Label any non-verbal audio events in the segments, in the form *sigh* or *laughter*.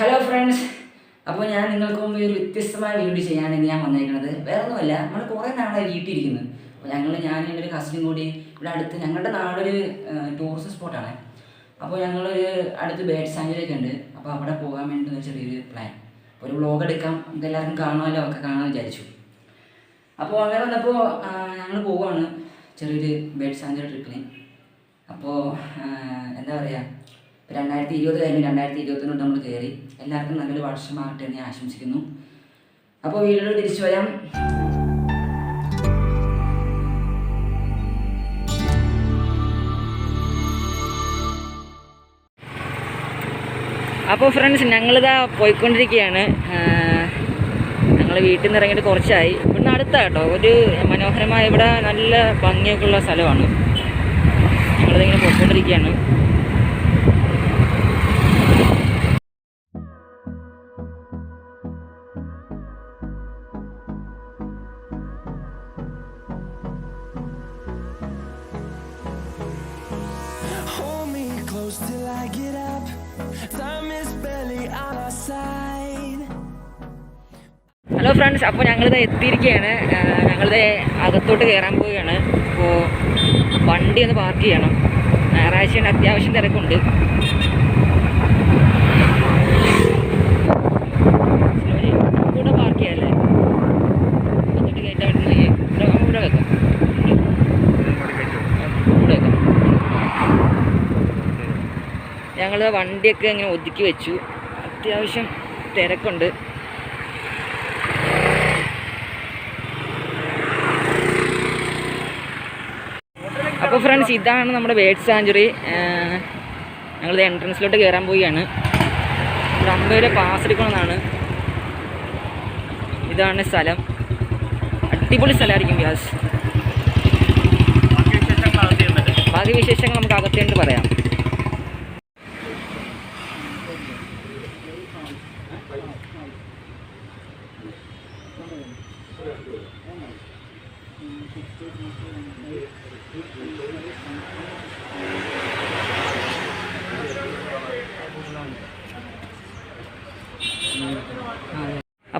Hello friends അപ്പോൾ ഞാൻ നിങ്ങൾക്ക് മുമ്പ് ഒരു വ്യത്യസ്തമായ വീഡിയോ ചെയ്യാനാണ് ഞാൻ വന്നിരിക്കുന്നത് വേറെ ഒന്നുമല്ല നമ്മൾ കുറേ നാളായി വീട്ടിലിരിക്കുന്നത് അപ്പോൾ ഞങ്ങൾ ഞാൻ എന്റെ ഒരു കസിനും കൂടി ഇവിടെ അടുത്ത് ഞങ്ങളുടെ നാടൊരു ടൂറിസ്റ്റ് സ്പോട്ടാണ് അപ്പോൾ ഞങ്ങളൊരു അടുത്ത് ബേഡ് സാഞ്ചുറിയൊക്കെ ഉണ്ട്. അപ്പോൾ അവിടെ പോകാൻ വേണ്ടി ഒരു ചെറിയൊരു പ്ലാൻ ഒരു വ്ളോഗ് എടുക്കാം. നമുക്ക് എല്ലാവർക്കും കാണാമല്ലോ ഒക്കെ കാണാൻ വിചാരിച്ചു. അപ്പോൾ അങ്ങനെ വന്നപ്പോൾ ഞങ്ങൾ പോവുകയാണ് ചെറിയൊരു ബേഡ് സാഞ്ചുറി ട്രിപ്പിന് അപ്പോൾ എന്താ പറയുക രണ്ടായിരത്തി ഇരുപത് കഴിഞ്ഞ് രണ്ടായിരത്തി ഇരുപത്തൊന്ന് നമ്മൾ കയറി എല്ലാവർക്കും നല്ലൊരു വർഷമാകട്ടെ എന്ന് ഞാൻ ആശംസിക്കുന്നു. അപ്പോൾ വീട്ടിലോട്ട് തിരിച്ചു വരാം. അപ്പോൾ ഫ്രണ്ട്സ് ഞങ്ങളിതാ പോയിക്കൊണ്ടിരിക്കുകയാണ്. ഞങ്ങൾ വീട്ടിൽ നിന്ന് ഇറങ്ങിയിട്ട് കുറച്ചായി. ഇവിടുന്ന് അടുത്താണ് കേട്ടോ ഒരു മനോഹരമായ ഇവിടെ നല്ല ഭംഗിയൊക്കെ ഉള്ള സ്ഥലമാണ്. ഞങ്ങളിതിങ്ങനെ പോയിക്കൊണ്ടിരിക്കുകയാണ്. ഹലോ ഫ്രണ്ട്സ് അപ്പോൾ ഞങ്ങളിത് എത്തിയിരിക്കുകയാണ് ഞങ്ങളിത് അകത്തോട്ട് കയറാൻ പോവുകയാണ്. അപ്പോൾ വണ്ടി ഒന്ന് പാർക്ക് ചെയ്യണം. ഞായറാഴ്ചയാണ് അത്യാവശ്യം തിരക്കുണ്ട്. ഞങ്ങൾ വണ്ടിയൊക്കെ ഇങ്ങനെ ഒതുക്കി വെച്ചു. അത്യാവശ്യം തിരക്കുണ്ട്. അപ്പോൾ ഫ്രണ്ട്സ് ഇതാണ് നമ്മുടെ ബേഡ് സാഞ്ചുറി ഞങ്ങൾ എൻട്രൻസിലോട്ട് കയറാൻ പോവുകയാണ്. ഇവിടെ അമ്പത് പാസ് എടുക്കണമെന്നാണ് ഇതാണ് സ്ഥലം. അടിപൊളി സ്ഥലമായിരിക്കും വ്യാസ്. ബാക്കി വിശേഷങ്ങൾ നമുക്ക് അകത്തേണ്ട് പറയാം.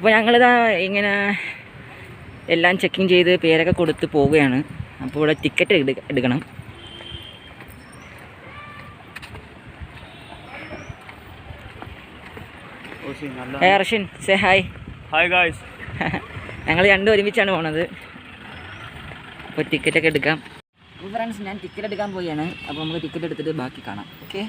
അപ്പോൾ ഞങ്ങളിതാ ഇങ്ങനെ എല്ലാം ചെക്കിങ് ചെയ്ത് പേരൊക്കെ കൊടുത്ത് പോവുകയാണ്. അപ്പോൾ ഇവിടെ ടിക്കറ്റ് എടുക്ക എടുക്കണം. Harshin say hi hi guys ഞങ്ങൾ രണ്ടും ഒരുമിച്ചാണ് പോണത്. അപ്പോൾ ടിക്കറ്റൊക്കെ എടുക്കാം. ഫ്രണ്ട്സ് ഞാൻ ടിക്കറ്റ് എടുക്കാൻ പോവുകയാണ്. അപ്പോൾ നമുക്ക് ടിക്കറ്റ് എടുത്തിട്ട് ബാക്കി കാണാം. ഓക്കെ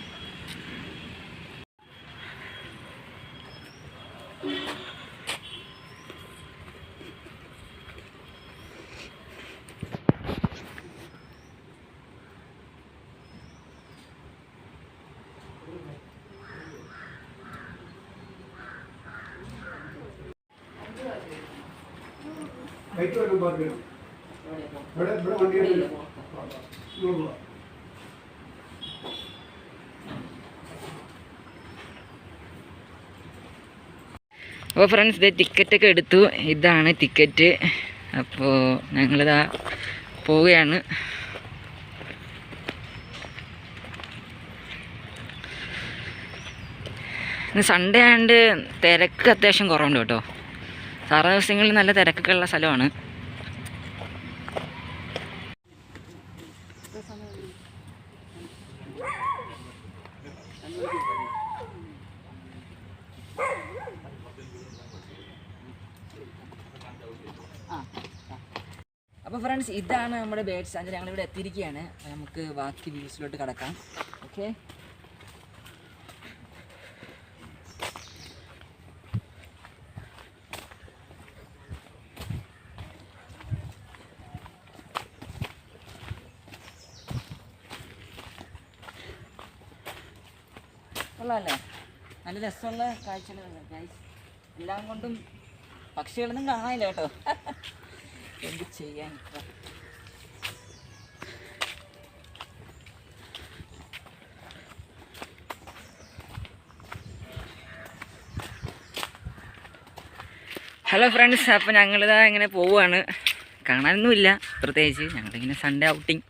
ബൈക്ക് വല്ലതും പാർക്ക് ചെയ്യണം ഇവിടെ ഇവിടെ വണ്ടി നോക്കുക അപ്പോൾ ഫ്രണ്ട്സ് ഇത് ടിക്കറ്റൊക്കെ എടുത്തു. ഇതാണ് ടിക്കറ്റ് അപ്പോൾ ഞങ്ങളിതാ പോവുകയാണ്. ഇന്ന് സൺഡേ ആയതുകൊണ്ട് തിരക്ക് അത്യാവശ്യം കുറവുണ്ട് കേട്ടോ. സാധാരണ ദിവസങ്ങളിൽ നല്ല തിരക്കൊക്കെ ഉള്ള സ്ഥലമാണ്. അപ്പോൾ ഫ്രണ്ട്സ് ഇതാണ് നമ്മുടെ ബേഡ് സ്റ്റാൻഡ് ഞങ്ങളിവിടെ എത്തിയിരിക്കുകയാണ്. നമുക്ക് ബാക്കി വ്യൂസിലോട്ട് കടക്കാം. ഓക്കെ കൊള്ളാമല്ലേ നല്ല രസമുള്ള കാഴ്ചകളാണ് എല്ലാം കൊണ്ടും പക്ഷികളൊന്നും കാണാനില്ല കേട്ടോ. എന്ത് ചെയ്യാൻ ഹലോ ഫ്രണ്ട്സ് അപ്പോൾ ഞങ്ങളിതാ ഇങ്ങനെ പോവുകയാണ് കാണാനൊന്നുമില്ല. പ്രത്യേകിച്ച് ഞങ്ങളിങ്ങനെ സൺഡേ ഔട്ടിങ്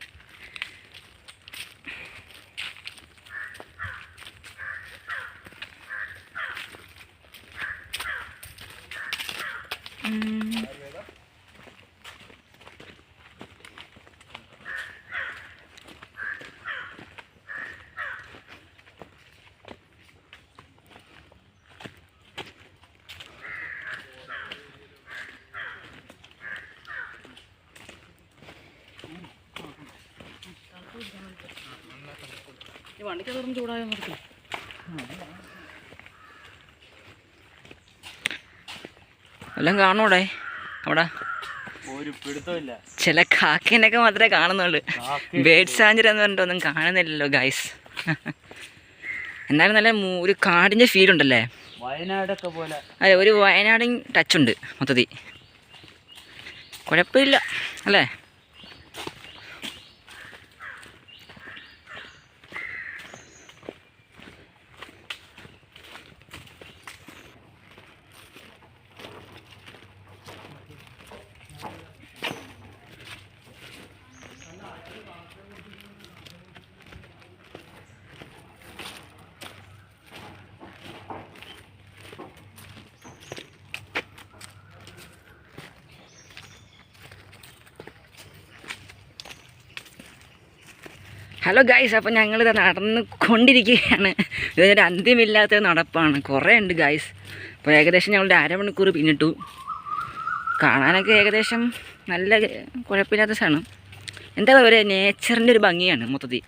ഈ വണ്ടിക്ക് ചൂടായ നിർത്തി എല്ലാം കാണൂടെ അവിടെ? ചില കാക്കേനൊക്കെ മാത്രമേ കാണുന്നുള്ളൂ. ബേഡ് സാഞ്ചർ എന്ന് പറഞ്ഞിട്ട് ഒന്നും കാണുന്നില്ലല്ലോ ഗൈസ് എന്നാലും നല്ല ഒരു കാടിന്റെ ഫീൽ ഉണ്ടല്ലേ? വയനാടൊക്കെ പോലെ. അതെ ഒരു വയനാടൻ ടച്ച് ഉണ്ട് മൊത്തത്തിൽ. കുഴപ്പമില്ല അല്ലേ? ഹലോ ഗൈസ് അപ്പോൾ ഞങ്ങളിത് നടന്ന് കൊണ്ടിരിക്കുകയാണ് ഇതിനൊരു അന്ത്യമില്ലാത്ത നടപ്പാണ്. കുറേ ഉണ്ട് ഗൈസ്. അപ്പോൾ ഏകദേശം ഞങ്ങളുടെ അരമണിക്കൂർ പിന്നിട്ടു. കാണാനൊക്കെ ഏകദേശം നല്ല കുഴപ്പമില്ലാത്ത സാധനം. എന്താ പറയുക നേച്ചറിന്റെ ഒരു ഭംഗിയാണ് മൊത്തത്തിൽ.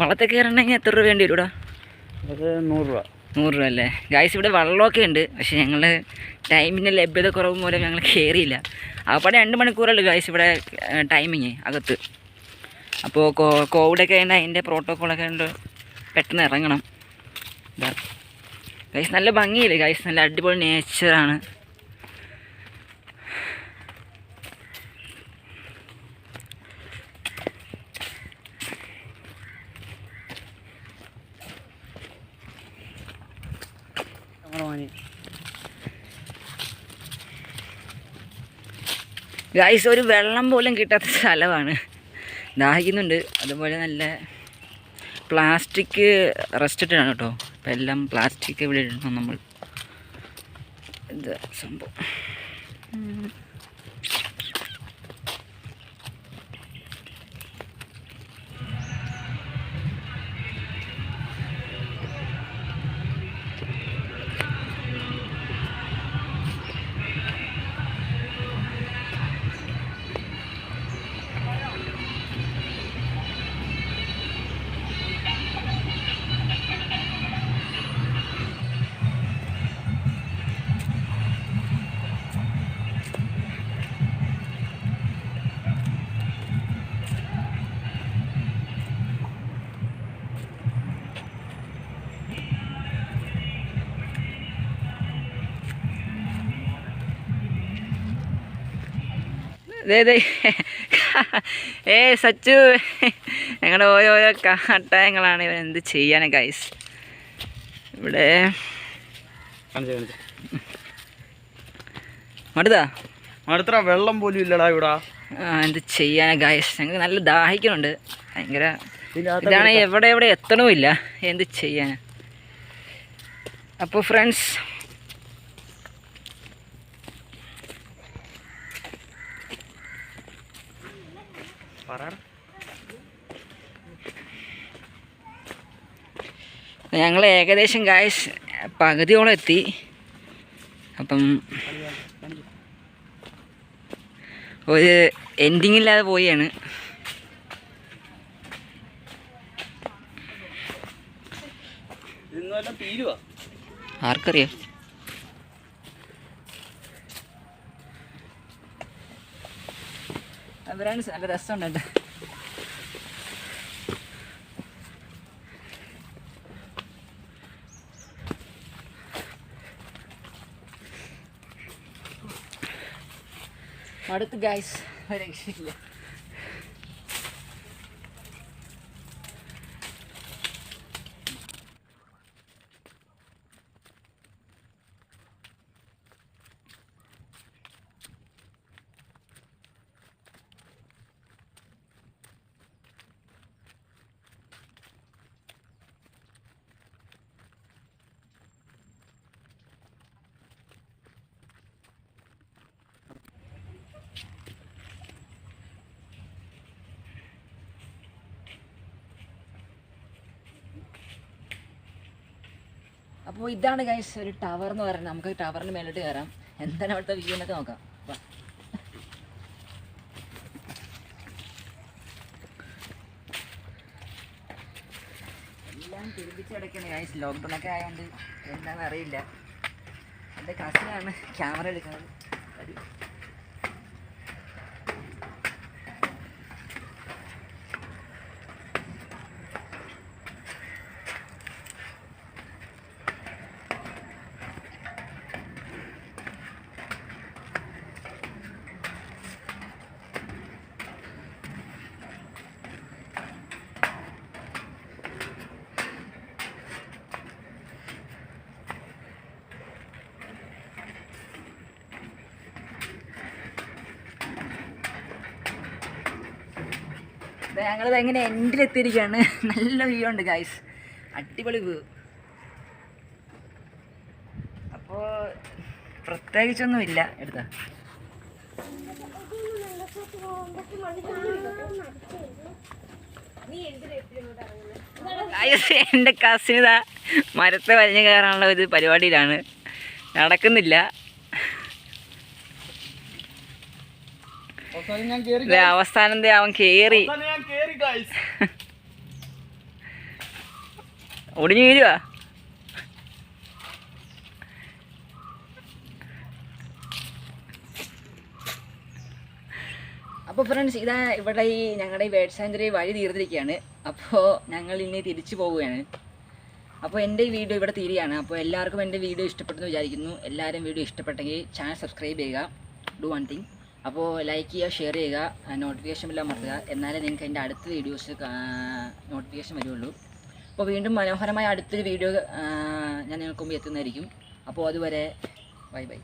വള്ളത്തിൽ കയറണമെങ്കിൽ എത്ര രൂപ വേണ്ടി വരൂടാ? നൂറ് രൂപ. നൂറ് രൂപ അല്ലേ? ഗായ്സ് ഇവിടെ വെള്ളമൊക്കെ ഉണ്ട്. പക്ഷേ ഞങ്ങൾ ടൈമിന്റെ ലഭ്യത കുറവ് മൂലം ഞങ്ങൾ കയറിയില്ല അപ്പോൾ രണ്ട് മണിക്കൂറല്ലേ ഗായ്സ് ഇവിടെ ടൈമിങ് അകത്ത്. അപ്പോൾ കോ കോവിഡൊക്കെ ആയതുകൊണ്ട് അതിന്റെ പ്രോട്ടോക്കോളൊക്കെ ഉണ്ട് പെട്ടെന്ന് ഇറങ്ങണം. ഗായ്സ് ഗൈസ് നല്ല ഭംഗിയില്ലേ ഗൈസ് നല്ല അടിപൊളി നേച്ചറാണ് നമ്മുടെ മോനെ. ഗൈസ് ഒരു വെള്ളം പോലും കിട്ടാത്ത സ്ഥലമാണ്. ദാഹിക്കുന്നുണ്ട്. അതുപോലെ നല്ല പ്ലാസ്റ്റിക് റെസ്റ്റിട്ടാണ് കേട്ടോ. ഇപ്പം എല്ലാം പ്ലാസ്റ്റിക് ഇവിടെ ഇടണം നമ്മൾ. ഇത് സംഭവം? *laughs* ഏ സച്ചു. ഞങ്ങളുടെ ഓരോരോ കാട്ടായങ്ങളാണ് ഇവൻ എന്ത് ചെയ്യാൻ ഗൈസ് ഇവിടെ. മടുതാ അടുത്ത വെള്ളം പോലും ഇല്ലടാ ഇവിടെ. എന്ത് ചെയ്യാനാ ഗൈസ് ഞങ്ങൾക്ക് നല്ല ദാഹിക്കുന്നുണ്ട് ഭയങ്കര ഇതാണെങ്കിൽ ഇതാണ് എവിടെ എവിടെ എത്തണമില്ല. എന്ത് ചെയ്യാൻ അപ്പോൾ ഫ്രണ്ട്സ് ഞങ്ങൾ ഏകദേശം ഗായസ് പകുതിയോളം എത്തി. അപ്പം ഒരു എൻഡിങ് ഇല്ലാതെ പോയാണ്. ആർക്കറിയാം. അവരാണ് നല്ല രസമുണ്ട് കേട്ടോ. അടുത്ത് ഗൈസ് രക്ഷയില്ല. അപ്പോൾ ഇതാണ് ഗൈസ് ഒരു ടവർ എന്ന് പറയുന്നത്. നമുക്ക് ടവറിന് മേലോട്ട് കയറാം എന്താണ് അവിടുത്തെ വ്യൂ എന്നൊക്കെ നോക്കാം. എല്ലാം തിരിപ്പിച്ച് കിടക്കുന്ന ഗൈസ് ലോക്ക്ഡൗൺ ഒക്കെ ആയതുകൊണ്ട് എന്താണെന്ന് അറിയില്ല. എന്റെ കസിനാണ് ക്യാമറ എടുക്കുന്നത്. അത് ഞങ്ങളിത് എങ്ങനെ എൻഡിലെത്തിയിരിക്കുകയാണ് നല്ല വ്യൂ ഉണ്ട് ഗായ്സ് അടിപൊളി വ്യൂ അപ്പോൾ പ്രത്യേകിച്ചൊന്നുമില്ല. എടുത്താ. എന്റെ കസിനിതാ മരത്തെ വലിഞ്ഞു കയറാനുള്ള ഒരു പരിപാടിയിലാണ്. നടക്കുന്നില്ല. അവസാനം ഞാൻ കേറി ദേ അവസാനം ദേ അവൻ കേറി. ഒടിഞ്ഞു വീഴുവാ അപ്പോൾ ഫ്രണ്ട്സ് ഇതാ ഇവിടെ ഈ ഞങ്ങളുടെ ഈ വേഡ് സാഞ്ചുറി വഴി തീർന്നിരിക്കുകയാണ്. അപ്പോൾ ഞങ്ങൾ ഇനി തിരിച്ചു പോവുകയാണ്. അപ്പോൾ എന്റെ ഈ വീഡിയോ ഇവിടെ തീരുകയാണ്. അപ്പോൾ എല്ലാവർക്കും എന്റെ വീഡിയോ ഇഷ്ടപ്പെട്ടെന്ന് വിചാരിക്കുന്നു. എല്ലാവരും വീഡിയോ ഇഷ്ടപ്പെട്ടെങ്കിൽ ചാനൽ സബ്സ്ക്രൈബ് ചെയ്യുക. ഡു വൺ തിങ് അപ്പോൾ ലൈക്ക് ചെയ്യുക ഷെയർ ചെയ്യുക നോട്ടിഫിക്കേഷൻ എല്ലാം മറക്കുക എന്നാലേ നിങ്ങൾക്ക് എന്റെ അടുത്ത വീഡിയോസ് നോട്ടിഫിക്കേഷൻ വരുള്ളൂ. അപ്പോൾ വീണ്ടും മനോഹരമായ അടുത്തൊരു വീഡിയോ ഞാൻ നിങ്ങൾക്ക് മുമ്പ് എത്തുന്നതായിരിക്കും. അപ്പോൾ അതുവരെ ബൈ ബൈ